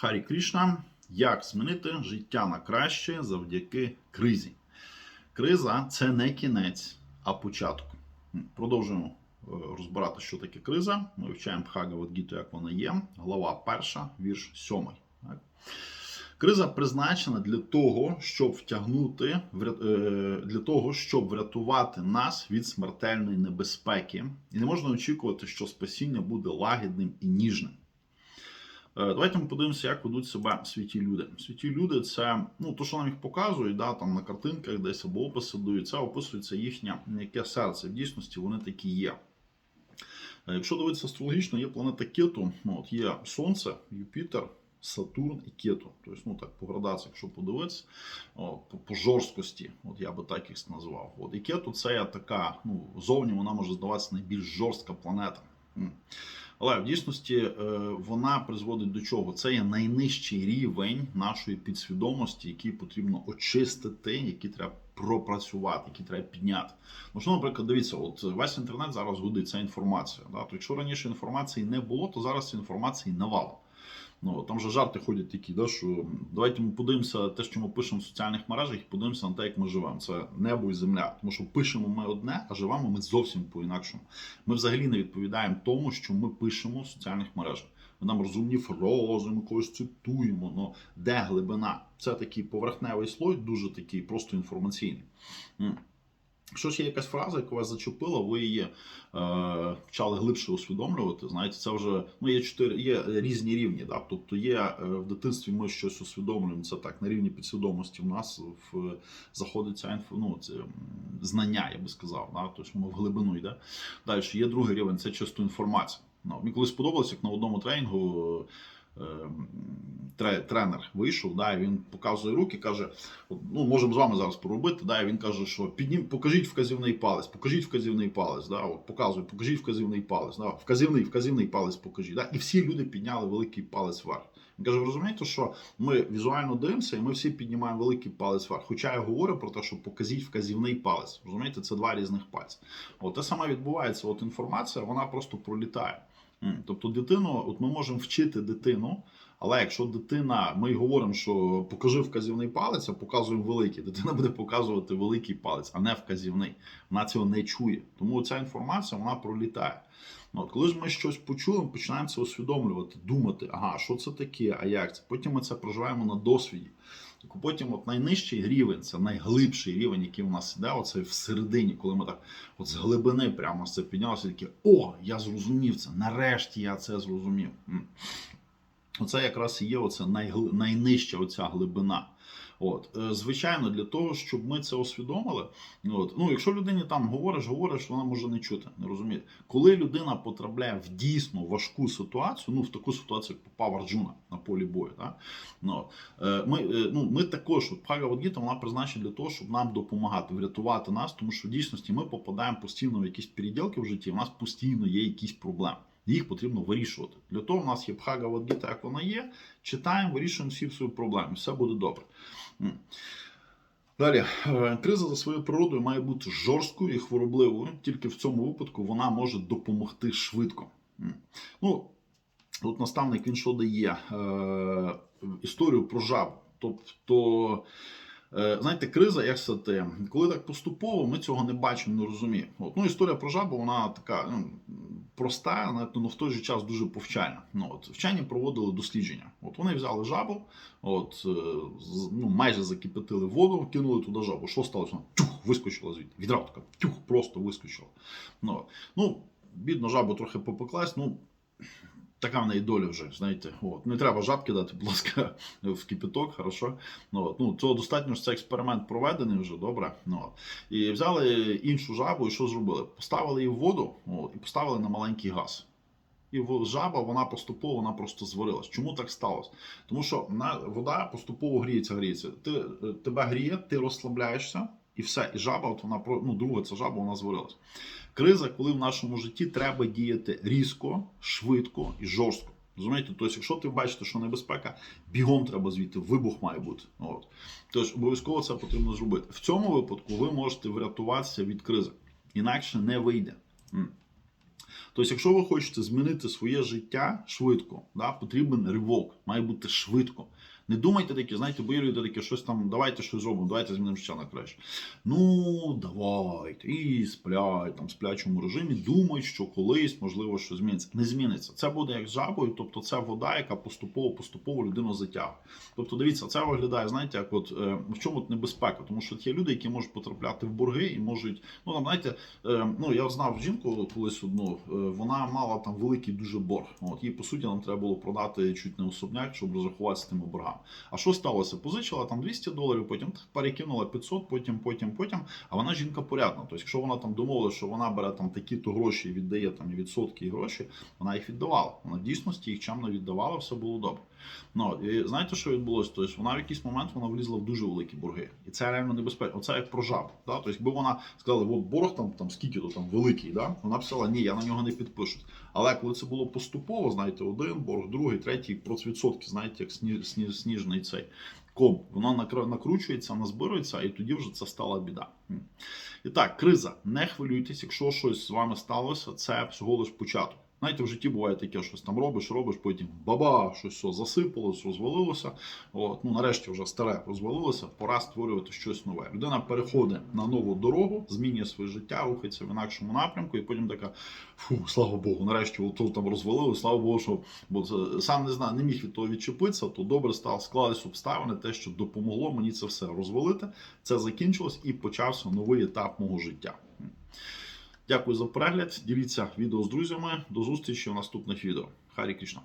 Харі Крішна. Як змінити життя на краще завдяки кризі? Криза це не кінець, а початок. Продовжуємо е, розбирати, що таке криза. Ми вивчаємо Бхагавадгіту, як вона є. Глава перша, вірш сьомий. Криза призначена для того, щоб втягнути е, для того, щоб врятувати нас від смертельної небезпеки. І не можна очікувати, що спасіння буде лагідним і ніжним. Е, Давайте ми подивимося, як ведуть себе святі люди. Святі люди це ну, то, що нам їх показують, да, там на картинках десь або описи дають, це описується їхнє м'яке серце. В дійсності вони такі є. Е, Якщо дивитися астрологічно, є планета Кету, ну, от є Сонце, Юпітер, Сатурн і Кету. Тобто, ну так по градації, якщо подивитися, по, по жорсткості, от я би так їх назвав. От і Кету це така, ну, зовні вона може здаватися найбільш жорстка планета. Але в дійсності е, вона призводить до чого? Це є найнижчий рівень нашої підсвідомості, який потрібно очистити, який треба пропрацювати, який треба підняти. Ну що, наприклад, дивіться, от весь інтернет зараз гудить ця інформація. Да? То якщо раніше інформації не було, то зараз інформації навалом. Ну, там же жарти ходять такі, да, що давайте ми подивимося те, що ми пишемо в соціальних мережах, і подивимося на те, як ми живемо. Це небо і земля. Тому що пишемо ми одне, а живемо ми зовсім по-інакшому. Ми взагалі не відповідаємо тому, що ми пишемо в соціальних мережах. Ми нам розумні фрази, ми когось цитуємо. Ну де глибина? Це такий поверхневий слой, дуже такий, просто інформаційний. Якщо ж є якась фраза, яка вас зачепила, ви її е, почали глибше усвідомлювати. Знаєте, це вже ну, є чотири є різні рівні. Да? Тобто є е, в дитинстві ми щось усвідомлюємо. Це так на рівні підсвідомості. У нас в заходить інфо, ну, це знання, я би сказав. Да? Тобто воно в глибину йде. Далі є другий рівень, це чисто інформація. Ну, мені колись сподобалося, як на одному тренінгу. Е, тре- Тренер вийшов, да, він показує руки, каже: ну можемо з вами зараз поробити. Да, він каже, що піднім, покажіть вказівний палець, покажіть вказівний палець. Да, от, показує, покажіть вказівний палець. Да, вказівний, вказівний палець покажіть. Да, і всі люди підняли великий палець вверх. Він каже, ви розумієте, що ми візуально дивимося, і ми всі піднімаємо великий палець вверх. Хоча я говорю про те, що покажіть вказівний палець. Розумієте, це два різних пальці. От те саме відбувається. От інформація, вона просто пролітає. Тобто, дитину, от ми можемо вчити дитину. Але якщо дитина, ми говоримо, що покажи вказівний палець, а показуємо великий, дитина буде показувати великий палець, а не вказівний. Вона цього не чує. Тому ця інформація вона пролітає. Ну, От коли ж ми щось почули, ми починаємо це усвідомлювати, думати, ага, що це таке, а як це? Потім ми це проживаємо на досвіді. І Потім от найнижчий рівень, це найглибший рівень, який у нас іде, оце всередині, коли ми так от з глибини прямо це піднялося, такі о, я зрозумів це, нарешті я це зрозумів. Оце якраз і є оце найнижча оця глибина. От, е, звичайно, для того, щоб ми це усвідомили, от, ну, якщо людині там говориш, говориш, вона може не чути, не розуміти. Коли людина потрапляє в дійсно важку ситуацію, ну в таку ситуацію, як попав Арджуна на полі бою, так? Ну, е, ми, е, ну, ми також, от Бхагавадгіта, вона призначена для того, щоб нам допомагати, врятувати нас, тому що в дійсності ми попадаємо постійно в якісь переділки в житті, у нас постійно є якісь проблеми. Їх потрібно вирішувати. Для того в нас є Бхагавадгіта, як вона є. Читаємо, вирішуємо всі свої проблеми. Все буде добре. Далі, Е, криза за своєю природою має бути жорсткою і хворобливою. Тільки в цьому випадку вона може допомогти швидко. Ну, тут наставник він що дає е, історію про жабу. Тобто, знаєте, криза, як це те, коли так поступово, ми цього не бачимо, не розуміємо. От, ну, історія про жабу, вона така ну, проста, але ну, в той же час дуже повчальна. Ну, от, вчені проводили дослідження. От вони взяли жабу, от, е, ну, майже закипятили воду, кинули туди жабу. Що сталося? Вона тюх, вискочила звідти. Відразу така тюх, просто вискочила. Ну, ну бідно, жабу трохи попеклась, ну. Така в неї доля вже, знаєте, от. не треба жаб кидати, будь ласка, в кипяток, хорошо. Ну, от. ну, цього достатньо, що цей експеримент проведений вже, добре. Ну, от. І взяли іншу жабу, і що зробили? Поставили її в воду от, і поставили на маленький газ. І жаба вона поступово вона просто зварилась. Чому так сталося? Тому що вода поступово гріється, гріється. Ти, е, тебе гріє, ти розслабляєшся, і все. І жаба, от вона про- ну, друга ця жаба, вона зварилась. Криза, коли в нашому житті треба діяти різко, швидко і жорстко. Розумієте? Тобто, якщо ти бачите, що небезпека, бігом треба звідти, вибух має бути. От. Тож обов'язково це потрібно зробити. В цьому випадку ви можете врятуватися від кризи. Інакше не вийде. Тобто, якщо ви хочете змінити своє життя швидко, да, потрібен ривок, має бути швидко. Не думайте таке, знаєте, бо іноді таке, щось там, давайте щось зробимо, давайте змінимо життя на краще. Ну, давайте, і сплять, там, в сплячому режимі, думають, що колись, можливо, що зміниться. Не зміниться. Це буде як жабою, тобто це вода, яка поступово-поступово людину затягує. Тобто, дивіться, це виглядає, знаєте, як от е, в чому тут небезпека, тому що є люди, які можуть потрапляти в борги і можуть, ну там, знаєте, е, ну я знав жінку колись одну, е, вона мала там великий дуже борг. От їй по суті нам треба було продати чуть не особняк, щоб розрахуватися з тими боргами. А що сталося? Позичила там 200 доларів, потім перекинула 500, потім, потім, потім. А вона жінка порядна. Тобто, якщо вона там домовилася, що вона бере там такі-то гроші і віддає там відсотки і гроші, вона їх віддавала. Вона в дійсності їх чемно віддавала, все було добре. Ну і знаєте, що відбулося? Тобто вона в якийсь момент вона влізла в дуже великі борги, і це реально небезпечно. Оце як про жабу. Да? Тобто, якби вона сказала, от борг там, там скільки то там великий, да? вона б сказала, ні, я на нього не підпишусь. Але коли це було поступово, знаєте, один борг, другий, третій, процвідсотки, знаєте, як сні, сні, сніжний цей ком, воно накручується, назбирується, і тоді вже це стала біда. І так, криза. Не хвилюйтесь, якщо щось з вами сталося, це всього лиш початок. Знаєте, в житті буває таке, щось там робиш, робиш, потім баба, щось все засипалось, розвалилося. От, ну нарешті вже старе розвалилося, пора створювати щось нове. Людина переходить на нову дорогу, змінює своє життя, рухається в інакшому напрямку, і потім така: фу, слава Богу, нарешті ото там розвалилося, слава Богу, що бо це, сам не знаю, не міг від того відчепитися, то добре стало склались обставини, те, що допомогло мені це все розвалити. Це закінчилось і почався новий етап мого життя. Дякую за перегляд. Діліться відео з друзями. До зустрічі в наступних відео. Харі Кришна.